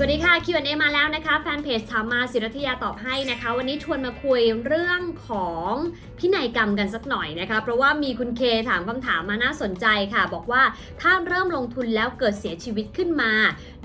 สวัสดีค่ะ Q&A มาแล้วนะคะ แฟนเพจถามมาศิรัทยาตอบให้นะคะ วันนี้ชวนมาคุยเรื่องของพินัยกรรมกันสักหน่อยนะคะ เพราะว่ามีคุณเคถามคำถามมาน่าสนใจค่ะ บอกว่าถ้าเริ่มลงทุนแล้วเกิดเสียชีวิตขึ้นมา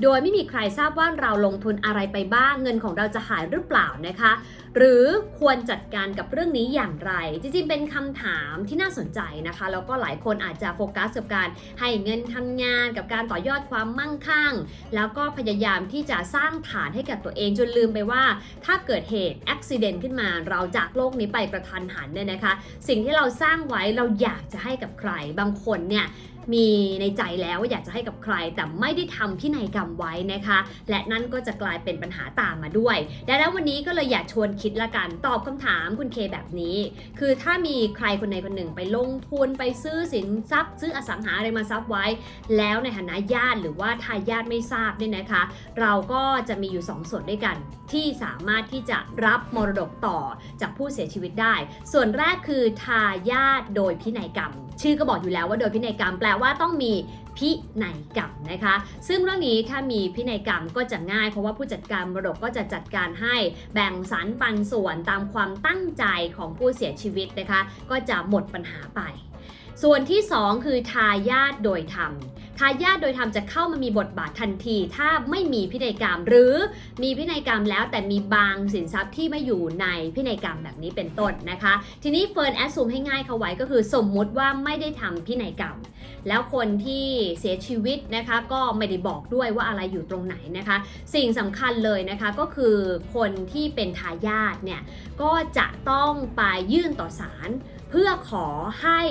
โดยไม่มีใครทราบว่าเราลงทุนอะไรไปบ้าง เงินของเราจะหายหรือเปล่านะคะ หรือควรจัดการกับเรื่องนี้อย่างไร จริงๆ เป็นคำถามที่น่าสนใจนะคะ แล้วก็หลายคนอาจจะโฟกัสกับการให้เงินทำงานกับการต่อยอดความมั่งคั่ง แล้วก็พยายามที่จะสร้างฐานให้กับตัวเองจนลืมไปว่า ถ้าเกิดเหตุอุบิเหตุขึ้นมาเราจากโลกนี้ไปกระทันหันเนี่ยนะคะ สิ่งที่เราสร้างไว้เราอยากจะให้กับใครบางคนเนี่ย มีในใจแล้วว่าอยากจะให้กับใคร แต่ไม่ได้ทำพินัยกรรมไว้นะคะ และนั่นก็จะกลายเป็นปัญหาตามมาด้วย ดังนั้นวันนี้ก็เลยอยากชวนคิดละกันตอบคำถามคุณเคแบบนี้ คือถ้ามีใครคนใดคนหนึ่งไปลงทุนไปซื้อสินทรัพย์ ซื้ออสังหาอะไรมาทรัพย์ไว้ แล้วในฐานะญาติหรือว่าทายาทไม่ทราบเนี่ยนะคะ เราก็จะมีอยู่ 2 ส่วนด้วยกัน ที่สามารถที่จะรับมรดกต่อจากผู้เสียชีวิตได้ ส่วนแรกคือทายาทโดยพินัยกรรม ชื่อก็บอกอยู่แล้วว่าโดยพินัยกรรมแปลว่าต้องมีพินัยกรรมนะคะ ซึ่งเรื่องนี้ถ้ามีพินัยกรรมก็จะง่าย เพราะว่าผู้จัดการมรดกก็จะจัดการให้แบ่งสรรปันส่วนตามความตั้งใจของผู้เสียชีวิตนะคะ ก็จะหมดปัญหาไป ส่วนที่ 2 คือทายาทโดยธรรม ทายาทโดยธรรมจะเข้ามามีบทบาททันที ถ้าไม่มีพินัยกรรม หรือมีพินัยกรรมแล้วแต่มีบางสินทรัพย์ที่ไม่อยู่ในพินัยกรรมแบบนี้เป็นต้นนะคะ ทีนี้เฟิร์นแอดซูมให้ง่ายเขาไว้ก็คือสมมุติว่าไม่ได้ทำพินัยกรรม แล้วคนที่เสียชีวิตนะคะก็ไม่ได้บอกด้วยว่าอะไรอยู่ตรงไหนนะคะ สิ่งสำคัญเลยนะคะก็คือคนที่เป็นทายาทเนี่ยก็จะต้องไปยื่นต่อศาลเพื่อขอให้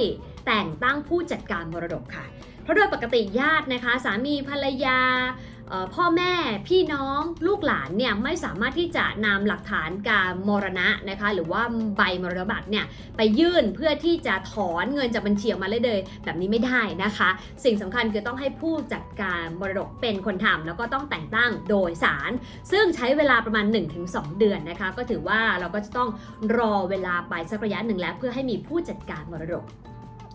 แต่งตั้งผู้จัดการมรดกค่ะ เพราะโดยปกติญาตินะคะสามีภรรยาพ่อแม่พี่น้องลูกหลานเนี่ยไม่สามารถที่จะนำหลักฐานการมรณะนะคะหรือว่าใบมรณบัตรเนี่ยไปยื่นเพื่อที่จะถอนเงินจากบัญชีออกมาเลยเลยแบบนี้ไม่ได้นะคะ สิ่งสำคัญคือต้องให้ผู้จัดการมรดกเป็นคนทำแล้วก็ต้องแต่งตั้งโดยศาลซึ่งใช้เวลาประมาณ 1-2 เดือนนะคะ ก็ถือว่าเราก็จะต้องรอเวลาไปสักระยะหนึ่งแล้ว เพื่อให้มีผู้จัดการมรดก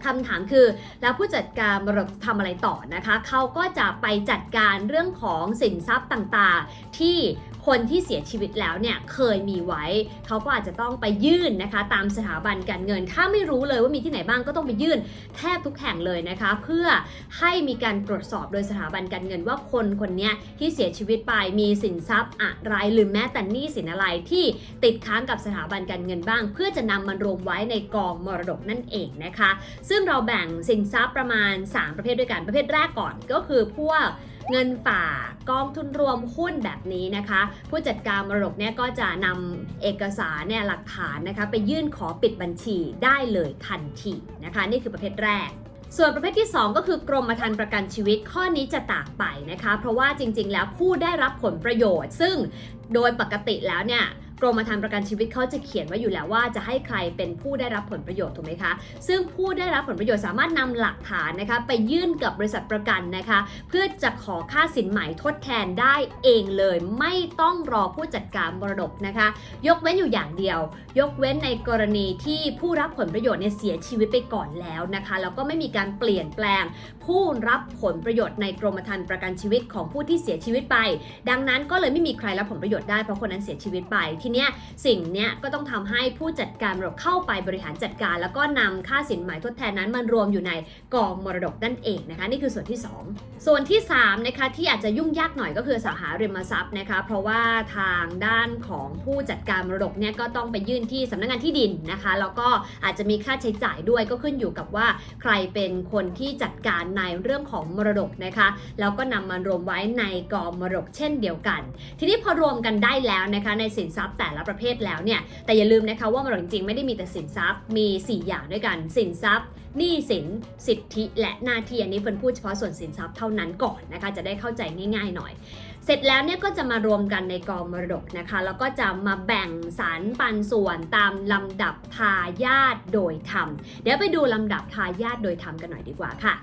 คำถามคือแล้วผู้จัดการมรดกทำอะไรต่อนะคะ เขาก็จะไปจัดการเรื่องของสินทรัพย์ต่างๆ ที่ คนที่เสียชีวิตแล้วเนี่ยเคยมีไว้ เขาก็อาจจะต้องไปยื่นนะคะ ตามสถาบันการเงิน ถ้าไม่รู้เลยว่ามีที่ไหนบ้างก็ต้องไปยื่นแทบทุกแห่งเลยนะคะ เพื่อให้มีการตรวจสอบโดยสถาบันการเงินว่าคนคนนี้ที่เสียชีวิตไปมีสินทรัพย์อะไรหรือแม้แต่หนี้สินอะไรที่ติดค้างกับสถาบันการเงินบ้าง เพื่อจะนำมันรวมไว้ในกองมรดกนั่นเองนะคะ ซึ่งเราแบ่งสินทรัพย์ประมาณ 3 ประเภทด้วยกันประเภทแรกก่อนก็คือพวก เงินฝากกองทุนรวมหุ้นแบบนี้นะคะ ผู้จัดการมรดกเนี่ยก็จะนำเอกสารเนี่ยหลักฐานนะคะไปยื่นขอปิดบัญชีได้เลยทันทีนะคะ นี่คือประเภทแรกส่วนประเภทที่ 2 ก็คือกรมธรรม์ประกันชีวิตข้อนี้จะต่างไปนะคะ เพราะว่าจริงๆ แล้วผู้ได้รับผลประโยชน์ ซึ่งโดยปกติแล้วเนี่ย กรมธรรม์ประกันชีวิตเขาจะเขียนไว้อยู่แล้วว่าจะให้ใครเป็นผู้ได้รับผลประโยชน์ถูกไหมคะ ซึ่งผู้ได้รับผลประโยชน์สามารถนำหลักฐานนะคะไปยื่นกับบริษัทประกันนะคะ เพื่อจะขอค่าสินใหม่ทดแทนได้เองเลย ไม่ต้องรอผู้จัดการมรดกนะคะ ยกเว้นอยู่อย่างเดียว ยกเว้นในกรณีที่ผู้รับผลประโยชน์เนี่ยเสียชีวิตไปก่อนแล้วนะคะแล้วก็ไม่มีการเปลี่ยนแปลง ผู้รับผลประโยชน์ในกรมธรรม์ประกันชีวิตของผู้ที่เสียชีวิตไป ดังนั้นก็เลยไม่มีใครรับผลประโยชน์ได้เพราะคนนั้นเสียชีวิตไปทเนี้ยสิ่งเนี้ยก็ต้องทำให้ผู้จัดการมรดกเข้าไปบริหารจัดการ แล้วก็นำค่าสินไหมทดแทนนั้นมันรวมอยู่ในกองมรดกนั่นเองนะคะ นี่คือส่วนที่ 2 ส่วนที่3นะคะที่อาจจะยุ่งยากหน่อยก็คือสังหาริมทรัพย์นะคะเพราะว่าทางด้านของผู้จัดการมรดกเนี่ยก็ต้องไปยื่นที่สำนักงานที่ดินนะคะแล้วก็อาจจะมีค่าใช้จ่ายด้วยก็ขึ้นอยู่กับว่าใครเป็นคนที่จัดการในเรื่องของมรดกนะคะแล้วก็นำมารวมไว้ในกองมรดกเช่นเดียวกัน ทีนี้พอรวมกันได้แล้วนะคะในสินทรัพย์แต่ละประเภทแล้วเนี่ยแต่อย่าลืมนะคะว่ามรดกจริงๆไม่ได้มีแต่สินทรัพย์มี 4 อย่างด้วยกันสินทรัพย์หนี้สินสิทธิ และหน้าที่อันนี้เฟิร์นพูดเฉพาะส่วนสินทรัพย์เท่านั้นก่อนนะคะจะได้เข้าใจง่าย ๆ หน่อย เสร็จแล้วเนี่ยก็จะมารวมกันในกองมรดกนะคะ แล้วก็จะมาแบ่งสรรปันส่วนตามลำดับทายาทโดยธรรม เดี๋ยวไปดูลำดับทายาทโดยธรรมกันหน่อยดีกว่าค่ะ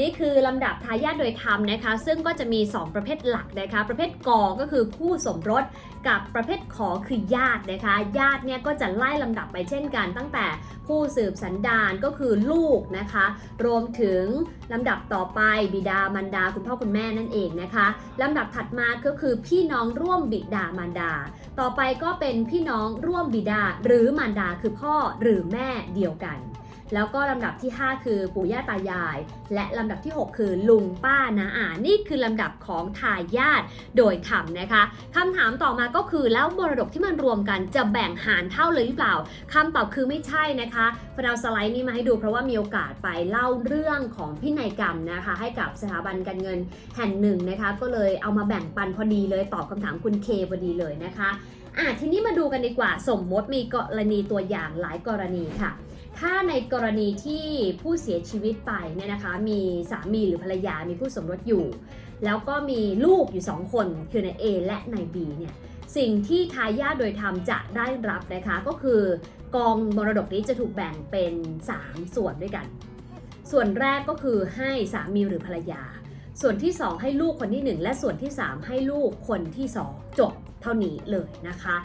นี่คือลำดับทายาทโดยธรรมนะคะ ซึ่งก็จะมี 2 ประเภทหลักนะคะ ประเภทกอก็คือคู่สมรสกับประเภทขอคือญาตินะคะ ญาติเนี่ยก็จะไล่ลำดับไปเช่นกัน ตั้งแต่ผู้สืบสันดานก็คือลูกนะคะ รวมถึงลำดับต่อไปบิดามารดา คุณพ่อคุณแม่นั่นเองนะคะลำดับถัดมาก็คือพี่น้องร่วมบิดามารดา ต่อไปก็เป็นพี่น้องร่วมบิดา หรือมารดาคือพ่อหรือแม่เดียวกัน แล้วก็ลำดับที่ 5 คือปู่ย่าตายาย และลำดับที่ 6 คือลุงป้านาอานี่คือลำดับของทายาทโดยธรรมนะคะคำถามต่อมาก็คือแล้วมรดกที่มันรวมกันจะแบ่งหารเท่าเลยหรือเปล่าคำตอบคือไม่ใช่นะคะเอาสไลด์นี้มาให้ดูเพราะว่ามีโอกาสไปเล่าเรื่องของพินัยกรรมนะคะ ให้กับสถาบันการเงินแห่งหนึ่งนะคะก็เลยเอามาแบ่งปันพอดีเลยตอบคำถามคุณเคพอดีเลยนะคะอะทีนี้มาดูกันดีกว่าสมมติมีกรณีตัวอย่างหลายกรณีค่ะ ถ้าในกรณีที่ผู้เสียชีวิตไปเนี่ยนะคะ มีสามีหรือภรรยามีผู้สมรสอยู่ แล้วก็มีลูกอยู่ 2 คนคือนาย A และนาย B เนี่ยสิ่งที่ทายาทโดยธรรมจะได้รับนะคะก็คือกองมรดกนี้จะถูกแบ่งเป็น 3 ส่วนด้วยกัน ส่วนแรกก็คือให้สามีหรือภรรยา ส่วนที่ 2 ให้ลูกคนที่ 1 และส่วนที่ 3 ให้ลูกคนที่ 2 จบเท่านี้เลยนะคะ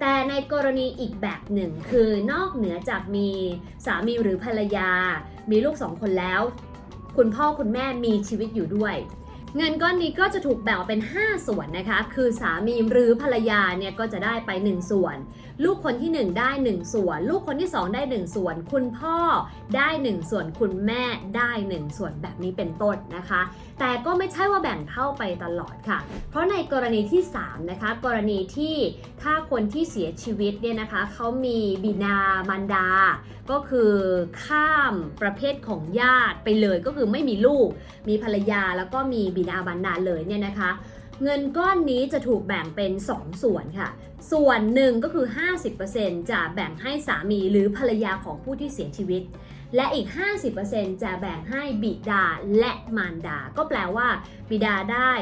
แต่ในกรณีอีกแบบหนึ่ง คือนอกเหนือจากมีสามีหรือภรรยา มีลูกสองคนแล้ว คุณพ่อคุณแม่มีชีวิตอยู่ด้วย เงินก้อนนี้ก็จะถูกแบ่งออกเป็น 5 ส่วนนะคะ คือสามีหรือภรรยาเนี่ยก็จะได้ไป 1 ส่วน ลูกคนที่ 1 ได้ 1 ส่วน ลูกคนที่ 2 ได้ 1 ส่วน คุณพ่อได้ 1 ส่วน คุณแม่ได้ 1 ส่วนแบบนี้เป็นต้นนะคะ แต่ก็ไม่ใช่ว่าแบ่งเท่าไปตลอดค่ะ เพราะในกรณีที่ 3 นะคะ กรณีที่ถ้าคนที่เสียชีวิตเนี่ยนะคะเขามีบิดามารดา ก็คือข้ามประเภทของญาติไปเลยก็คือไม่มีลูก มีภรรยาแล้วก็มีบิดาบรรดาเลยเนี่ยนะคะ เงินก้อนนี้จะถูกแบ่งเป็น 2 ส่วนค่ะ ส่วนหนึ่งก็คือ 50%จะแบ่งให้สามีหรือภรรยาของผู้ที่เสียชีวิต และอีก 50%จะแบ่งให้บิดาและมารดา ก็แปลว่า บิดาได้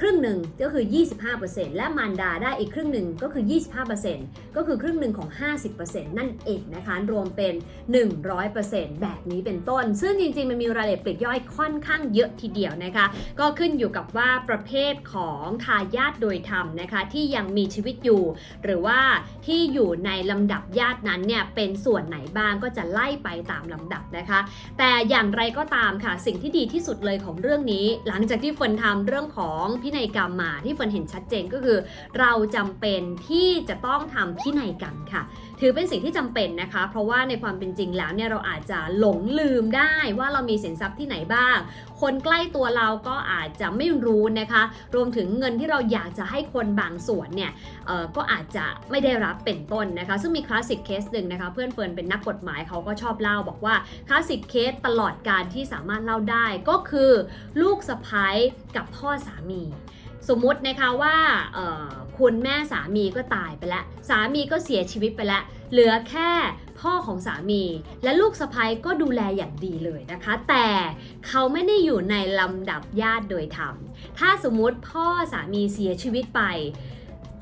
ครึ่งหนึ่งก็คือ 25%และมารดาได้อีกครึ่งหนึ่งก็คือ 25%ก็คือครึ่งหนึ่งของ 50%นั่นเองนะคะ รวมเป็น 100%แบบนี้เป็นต้น ซึ่งจริงๆ มันมีรายละเอียดปลีกย่อยค่อนข้างเยอะทีเดียวนะคะ ก็ขึ้นอยู่กับว่าประเภทของทายาทโดยธรรมนะคะ ที่ยังมีชีวิตอยู่ หรือว่าที่อยู่ในลำดับญาตินั้นเนี่ยเป็นส่วนไหนบ้างก็จะไล่ไปตามลำดับนะคะ แต่อย่างไรก็ตามค่ะสิ่งที่ดีที่สุดเลยของเรื่องนี้ หลังจากที่เฟิร์นทำเรื่องของพินัยกรรมมาที่เฟิร์นเห็นชัดเจนก็คือ เราจำเป็นที่จะต้องทำพินัยกรรมค่ะ ถือเป็นสิ่งที่จำเป็นนะคะ เพราะว่าในความเป็นจริงแล้วเนี่ยเราอาจจะหลงลืมได้ว่าเรามีสินทรัพย์ที่ไหนบ้าง คนใกล้ตัวเราก็อาจจะไม่รู้นะคะ รวมถึงเงินที่เราอยากจะให้คนบางส่วนเนี่ยก็อาจจะไม่ได้รับเป็นต้นนะคะ ซึ่งมีคลาสสิกเคสหนึ่งนะคะ เพื่อนเฟิร์นเป็นนักกฎหมายเขาก็ชอบเล่าบอกว่าคลาสสิกเคสตลอดการที่สามารถเล่าได้ก็คือ ลูกสะพ้ายกับพ่อสามี สมมุตินะคะว่าคุณแม่สามีก็ตายไปแล้ว สามีก็เสียชีวิตไปแล้ว เหลือแค่พ่อของสามี และลูกสะพ้ยก็ดูแลอย่างดีเลยนะคะ แต่เขาไม่ได้อยู่ในลำดับญาติโดยธรรม ถ้าสมมุติพ่อสามีเสียชีวิตไป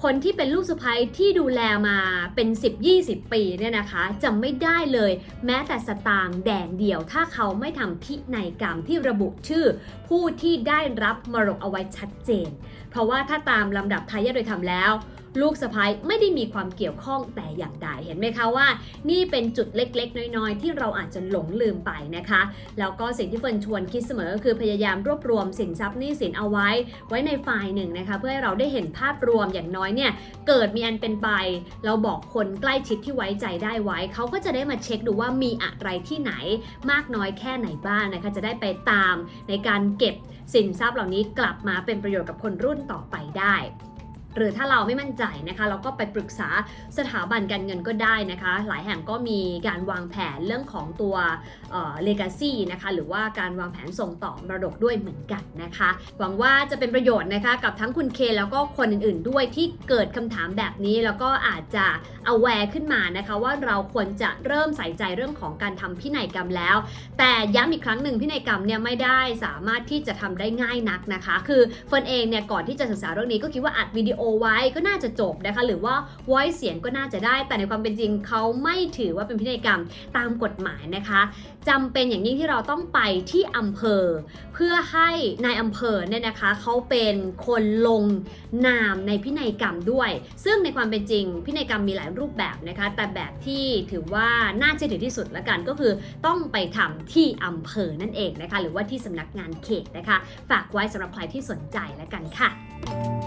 คนที่เป็นลูกสะใภ้ที่ดูแลมาเป็น 10-20 ปีเนี่ยนะคะจะไม่ได้เลย แม้แต่สตางค์แดงเดียว ถ้าเขาไม่ทำพินัยกรรมที่ระบุชื่อ ผู้ที่ได้รับมรดกเอาไว้ชัดเจน เพราะว่าถ้าตามลำดับทายาทโดยธรรมแล้ว ลูกสะพ้ายไม่ได้มีความเกี่ยวข้องแต่อย่างใดเห็นไหมคะว่า นี่เป็นจุดเล็กๆ น้อยๆ ที่เราอาจจะหลงลืมไปนะคะ แล้วก็สิ่งที่เฟิร์นชวนคิดเสมอคือพยายามรวบรวมสินทรัพย์หนี้สินเอาไว้ ไว้ในไฟล์หนึ่งนะคะ เพื่อให้เราได้เห็นภาพรวมอย่างน้อยเนี่ยเกิดมีอันเป็นไป เราบอกคนใกล้ชิดที่ไว้ใจได้ไว้ เขาก็จะได้มาเช็คดูว่ามีอะไรที่ไหนมากน้อยแค่ไหนบ้างนะคะ จะได้ไปตามในการเก็บสินทรัพย์เหล่านี้กลับมาเป็นประโยชน์กับคนรุ่นต่อไปได้ หรือถ้าเราไม่มั่นใจนะคะ เราก็ไปปรึกษาสถาบันการเงินก็ได้นะคะ หลายแห่งก็มีการวางแผนเรื่องของตัวเลกาซี่นะคะหรือว่าการวางแผนส่งต่อมรดกด้วยเหมือนกันนะคะ หวังว่าจะเป็นประโยชน์นะคะกับทั้งคุณเคแล้วก็คนอื่นๆด้วยที่เกิดคำถามแบบนี้แล้วก็อาจจะ aware ขึ้นมานะคะว่าเราควรจะเริ่มใส่ใจเรื่องของการทำพินัยกรรมแล้ว แต่ย้ำอีกครั้งหนึ่งพินัยกรรมเนี่ยไม่ได้สามารถที่จะทำได้ง่ายนักนะคะ คือเฟิร์นเองเนี่ยก่อนที่จะศึกษาเรื่องนี้ก็คิดว่าอัดวิดีโอไว้ก็น่าจะจบนะคะ หรือว่า voice เสียงก็น่าจะได้ แต่ในความเป็นจริงเขาไม่ถือว่าเป็นพินัยกรรมตามกฎหมายนะคะจำเป็นอย่างยิ่งที่เราต้องไปที่อำเภอ เพื่อให้นายอำเภอเนี่ยนะคะเขาเป็นคนลงนามในพินัยกรรมด้วย ซึ่งในความเป็นจริงพินัยกรรมมีหลายรูปแบบนะคะ แต่แบบที่ถือว่าน่าเชื่อถือที่สุดละกันก็คือต้องไปทำที่อำเภอนั่นเองนะคะ หรือว่าที่สำนักงานเขตนะคะ ฝากไว้สำหรับใครที่สนใจละกันค่ะ